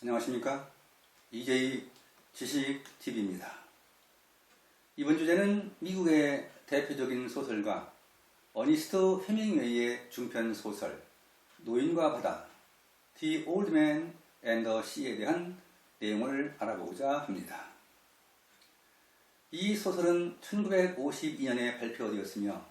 안녕하십니까? EJ 지식TV입니다. 이번 주제는 미국의 대표적인 소설가 어니스트 헤밍웨이의 중편 소설 노인과 바다 The Old Man and the Sea에 대한 내용을 알아보고자 합니다. 이 소설은 1952년에 발표되었으며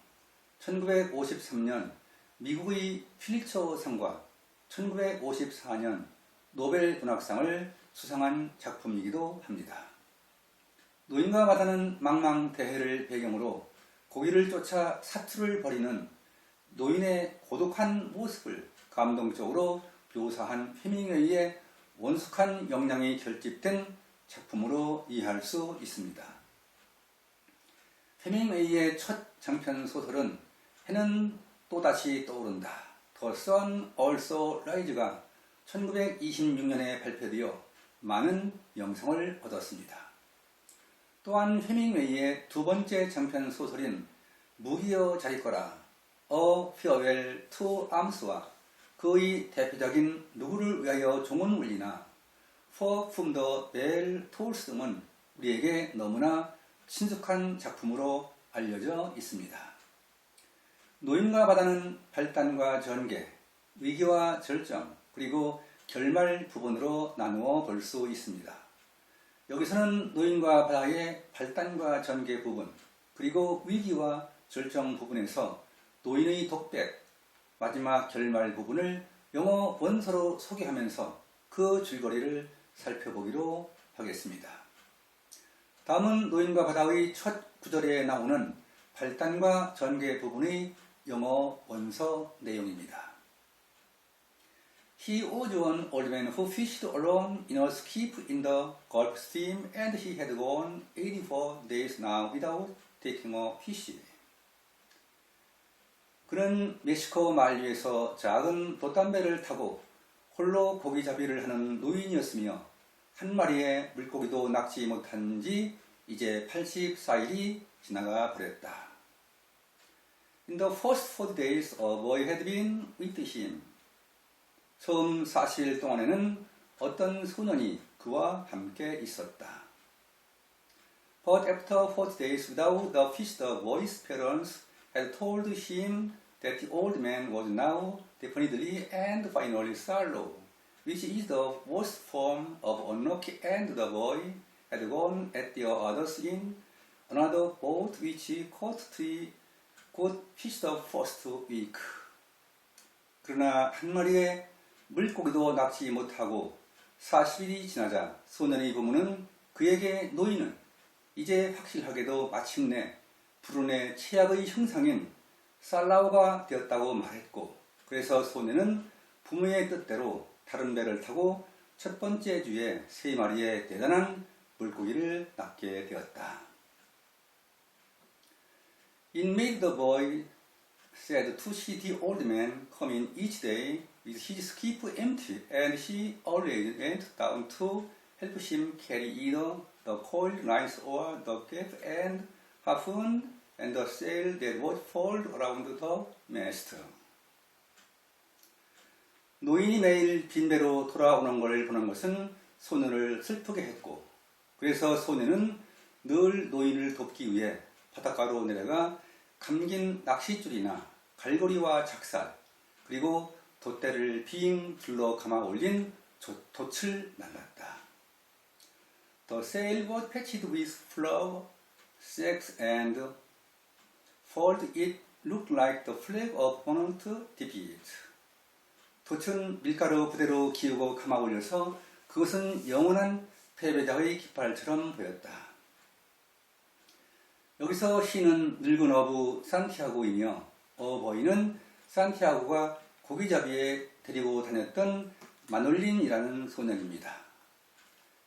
1953년 미국의 퓰리처상과 1954년 노벨 문학상을 수상한 작품이기도 합니다. 노인과 바다는 망망대해를 배경으로 고기를 쫓아 사투를 벌이는 노인의 고독한 모습을 감동적으로 묘사한 헤밍웨이의 원숙한 역량이 결집된 작품으로 이해할 수 있습니다. 헤밍웨이의 첫 장편 소설은 해는 또다시 떠오른다. The Sun Also Rise가 1926년에 발표되어 많은 명성을 얻었습니다. 또한 헤밍웨이의 두 번째 장편 소설인 무기여 자리거라 A Farewell to Arms와 그의 대표적인 누구를 위하여 종은 울리나 For Whom the Bell Tolls 등은 우리에게 너무나 친숙한 작품으로 알려져 있습니다. 노인과 바다는 발단과 전개, 위기와 절정, 그리고 결말 부분으로 나누어 볼 수 있습니다. 여기서는 노인과 바다의 발단과 전개 부분, 그리고 위기와 절정 부분에서 노인의 독백, 마지막 결말 부분을 영어 원서로 소개하면서 그 줄거리를 살펴보기로 하겠습니다. 다음은 노인과 바다의 첫 구절에 나오는 발단과 전개 부분의 영어 원서 내용입니다. He was one old man who fished alone in a skiff in the Gulf Stream and he had gone 84 days now without taking a fish. 그는 멕시코 만류에서 작은 돛담배를 타고 홀로 고기잡이를 하는 노인이었으며 한 마리의 물고기도 낚지 못한 지 이제 84일이 지나가 버렸다. In the first 40 days, a boy had been with him. 처음 40일 동안에는 어떤 소년이 그와 함께 있었다. But after 40 days without the fish, the boy's parents had told him that the old man was now definitely and finally sorrow, which is the worst form of unlucky, and the boy had gone at the others in another boat which caught three good fish the first week. 그러나 한 마리의 물고기도 낚지 못하고 40일이 지나자 소년의 부모는 그에게 노인은 이제 확실하게도 마침내 불운의 최악의 형상인 살라오가 되었다고 말했고 그래서 소년은 부모의 뜻대로 다른 배를 타고 첫 번째 주에 세 마리의 대단한 물고기를 낚게 되었다. It made the boy said to see the old man coming each day with his skiff empty, and he always went down to help him carry either the coiled lines or the gaff and harpoon and the sail that was furled around the mast. 노인이 매일 빈배로 돌아오는 것을 보는 것은 소년을 슬프게 했고, 그래서 소년은 늘 노인을 돕기 위해 바닷가로 내려가 감긴 낚싯줄이나 갈고리와 작살, 그리고 돛대를 빙 둘러 감아 올린 돛을 날랐다. The sail was patched with flour, sacks, and fold it looked like the flag of opponent defeat. 돛은 밀가루 부대로 기우고 감아 올려서 그것은 영원한 패배자의 깃발처럼 보였다. 여기서 시는 늙은 어부 산티아고이며 어버이는 산티아고가 고기잡이에 데리고 다녔던 마놀린이라는 소년입니다.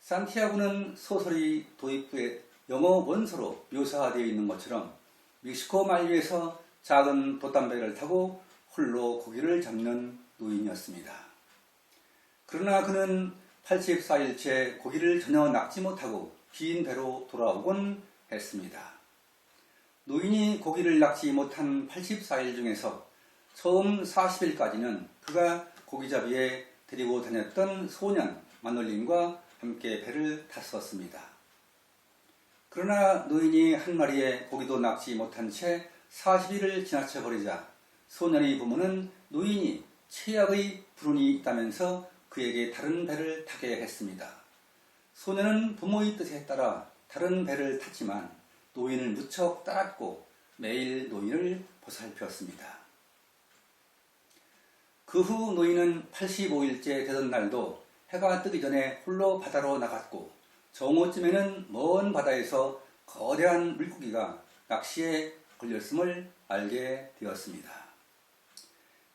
산티아고는 소설이 도입부에 영어 원서로 묘사되어 있는 것처럼 멕시코 만류에서 작은 돛담배를 타고 홀로 고기를 잡는 노인이었습니다. 그러나 그는 84일째 고기를 전혀 낚지 못하고 빈 배로 돌아오곤 했습니다. 노인이 고기를 낚지 못한 84일 중에서 처음 40일까지는 그가 고기잡이에 데리고 다녔던 소년 마놀린과 함께 배를 탔었습니다. 그러나 노인이 한 마리의 고기도 낚지 못한 채 40일을 지나쳐 버리자 소년의 부모는 노인이 최악의 불운이 있다면서 그에게 다른 배를 타게 했습니다. 소년은 부모의 뜻에 따라 다른 배를 탔지만 노인을 무척 따랐고 매일 노인을 보살폈습니다. 그 후 노인은 85일째 되던 날도 해가 뜨기 전에 홀로 바다로 나갔고 정오쯤에는 먼 바다에서 거대한 물고기가 낚시에 걸렸음을 알게 되었습니다.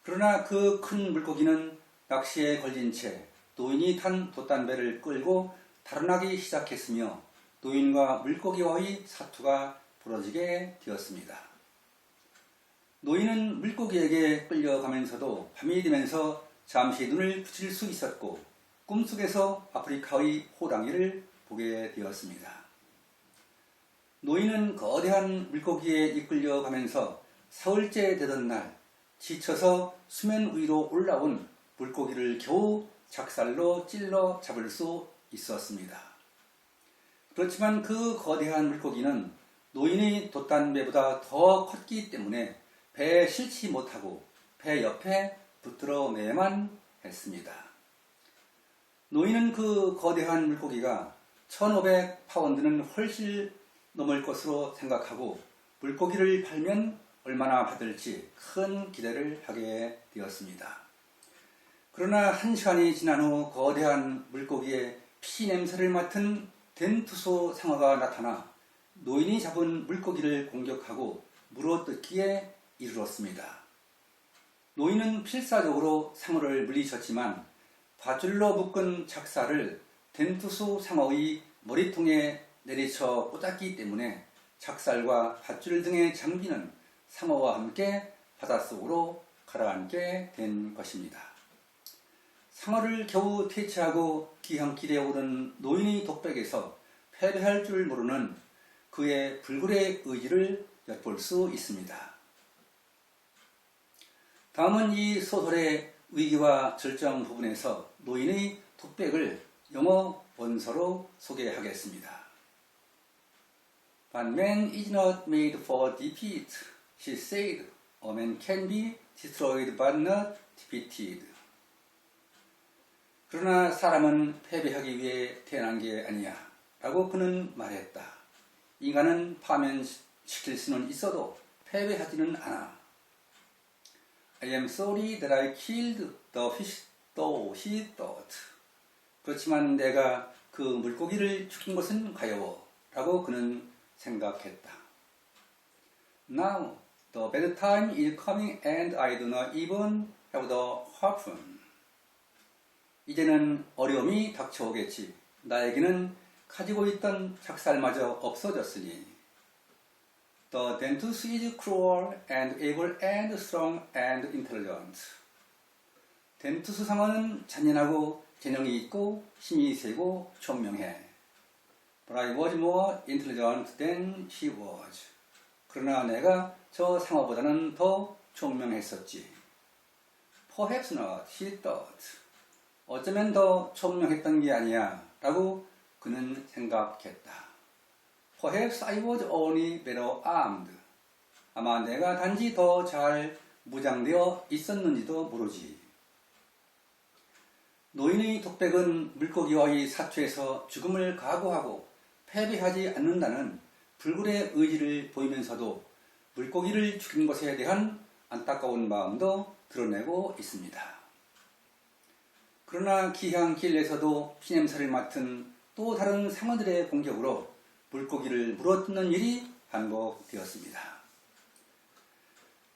그러나 그 큰 물고기는 낚시에 걸린 채 노인이 탄 돛단배를 끌고 달아나기 시작했으며 노인과 물고기와의 사투가 벌어지게 되었습니다. 노인은 물고기에게 끌려가면서도 밤이 되면서 잠시 눈을 붙일 수 있었고 꿈속에서 아프리카의 호랑이를 보게 되었습니다. 노인은 거대한 물고기에 이끌려가면서 사흘째 되던 날 지쳐서 수면 위로 올라온 물고기를 겨우 작살로 찔러 잡을 수 있었습니다. 그렇지만 그 거대한 물고기는 노인의 돛단배보다 더 컸기 때문에 배에 실지 못하고 배 옆에 붙들어 매만 했습니다. 노인은 그 거대한 물고기가 1500파운드는 훨씬 넘을 것으로 생각하고 물고기를 팔면 얼마나 받을지 큰 기대를 하게 되었습니다. 그러나 한 시간이 지난 후 거대한 물고기의 피 냄새를 맡은 덴투소 상어가 나타나 노인이 잡은 물고기를 공격하고 물어뜯기에 이르렀습니다. 노인은 필사적으로 상어를 물리쳤지만 밧줄로 묶은 작사를 덴투소 상어의 머리통에 내리쳐 꽂았기 때문에 작살과 밧줄 등의 장비는 상어와 함께 바닷속으로 가라앉게 된 것입니다. 상어를 겨우 퇴치하고 기항길에 오른 노인의 독백에서 패배할 줄 모르는 그의 불굴의 의지를 엿볼 수 있습니다. 다음은 이 소설의 위기와 절정 부분에서 노인의 독백을 영어 원서로 소개하겠습니다. But man is not made for defeat, she said. A man can be destroyed but not defeated. 그러나 사람은 패배하기 위해 태어난 게 아니야. 라고 그는 말했다. 인간은 파면시킬 수는 있어도 패배하지는 않아. I am sorry that I killed the fish, though he thought. 그렇지만 내가 그 물고기를 죽인 것은 가여워. 라고 그는 생각했다. Now, the bad time is coming and I do not even have the harpoon. 이제는 어려움이 닥쳐오겠지. 나에게는 가지고 있던 작살마저 없어졌으니. The dentist is cruel and able and strong and intelligent. 덴투스 상어는 잔인하고 재능이 있고 힘이 세고 총명해. But I was more intelligent than he was. 그러나 내가 저 상어보다는 더 총명했었지. Perhaps not, he thought. 어쩌면 더 총명했던 게 아니야 라고 그는 생각했다. Perhaps I was only better armed. 아마 내가 단지 더 잘 무장되어 있었는지도 모르지. 노인의 독백은 물고기와의 사투에서 죽음을 각오하고 패배하지 않는다는 불굴의 의지를 보이면서도 물고기를 죽인 것에 대한 안타까운 마음도 드러내고 있습니다. 그러나 기향길에서도 피냄새를 맡은 또 다른 상어들의 공격으로 물고기를 물어뜯는 일이 반복되었습니다.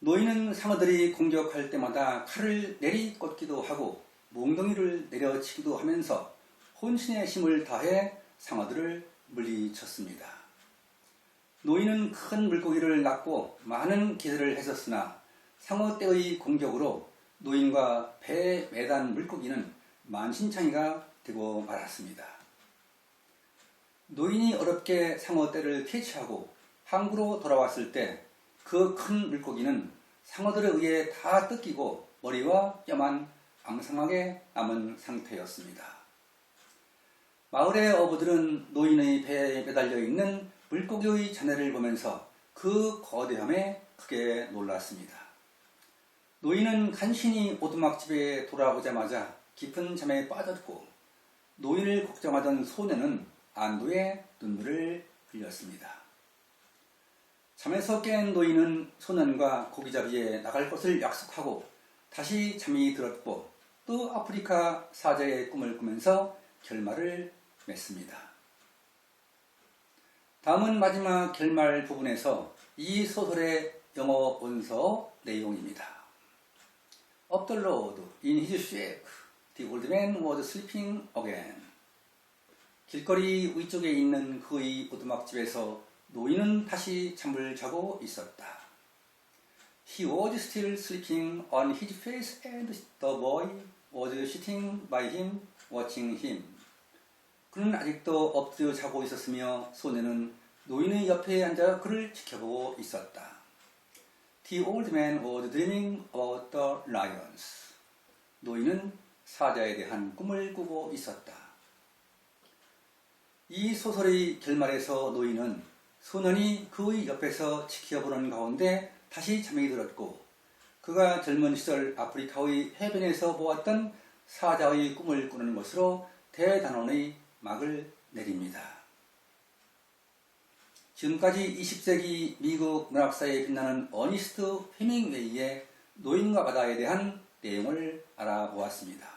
노인은 상어들이 공격할 때마다 칼을 내리꽂기도 하고 몽덩이를 내려치기도 하면서 혼신의 힘을 다해 상어들을 물리쳤습니다. 노인은 큰 물고기를 낚고 많은 기대를 했었으나 상어 떼의 공격으로 노인과 배에 매단 물고기는 만신창이가 되고 말았습니다. 노인이 어렵게 상어 떼를 퇴치하고 항구로 돌아왔을 때 그 큰 물고기는 상어들에 의해 다 뜯기고 머리와 뼈만 앙상하게 남은 상태였습니다. 마을의 어부들은 노인의 배에 매달려 있는 물고기의 잔해를 보면서 그 거대함에 크게 놀랐습니다. 노인은 간신히 오두막집에 돌아오자마자 깊은 잠에 빠졌고 노인을 걱정하던 소녀는 안도의 눈물을 흘렸습니다. 잠에서 깬 노인은 소년과 고기잡이에 나갈 것을 약속하고 다시 잠이 들었고 또 아프리카 사자의 꿈을 꾸면서 결말을 맺습니다. 다음은 마지막 결말 부분에서 이 소설의 영어 원서 내용입니다. Up the road in his shack, the old man was sleeping again. 길거리 위쪽에 있는 그의 오두막집에서 노인은 다시 잠을 자고 있었다. He was still sleeping on his face and the boy was sitting by him watching him. 그는 아직도 엎드려 자고 있었으며 소녀는 노인의 옆에 앉아 그를 지켜보고 있었다. The old man was dreaming about the lions. 노인은 사자에 대한 꿈을 꾸고 있었다. 이 소설의 결말에서 노인은 소년이 그의 옆에서 지켜보는 가운데 다시 잠이 들었고 그가 젊은 시절 아프리카의 해변에서 보았던 사자의 꿈을 꾸는 것으로 대단원의 막을 내립니다. 지금까지 20세기 미국 문학사에 빛나는 어니스트 헤밍웨이의 노인과 바다에 대한 내용을 알아보았습니다.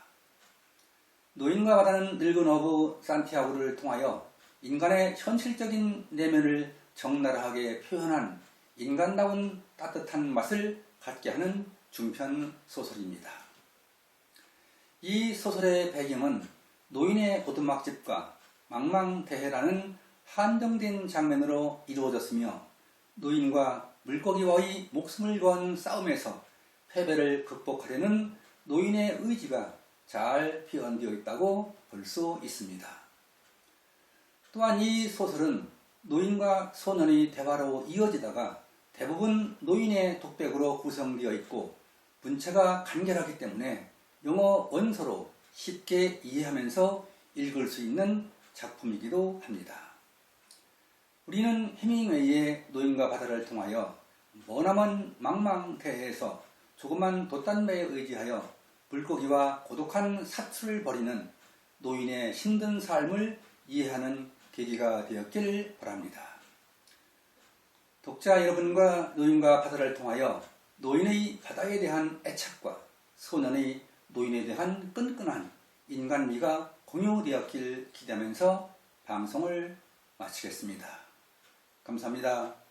노인과 바다는 늙은 어부 산티아고를 통하여 인간의 현실적인 내면을 적나라하게 표현한 인간다운 따뜻한 맛을 갖게 하는 중편 소설입니다. 이 소설의 배경은 노인의 오두막집과 망망대해라는 한정된 장면으로 이루어졌으며 노인과 물고기와의 목숨을 건 싸움에서 패배를 극복하려는 노인의 의지가 잘 표현되어 있다고 볼 수 있습니다. 또한 이 소설은 노인과 소년의 대화로 이어지다가 대부분 노인의 독백으로 구성되어 있고 문체가 간결하기 때문에 영어 원서로 쉽게 이해하면서 읽을 수 있는 작품이기도 합니다. 우리는 해밍웨이의 노인과 바다를 통하여 머나먼 망망대해에서 조그만 돛단배에 의지하여 물고기와 고독한 사투를 벌이는 노인의 힘든 삶을 이해하는 계기가 되었길 바랍니다. 독자 여러분과 노인과 바다를 통하여 노인의 바다에 대한 애착과 소년의 노인에 대한 끈끈한 인간미가 공유되었길 기대하면서 방송을 마치겠습니다. 감사합니다.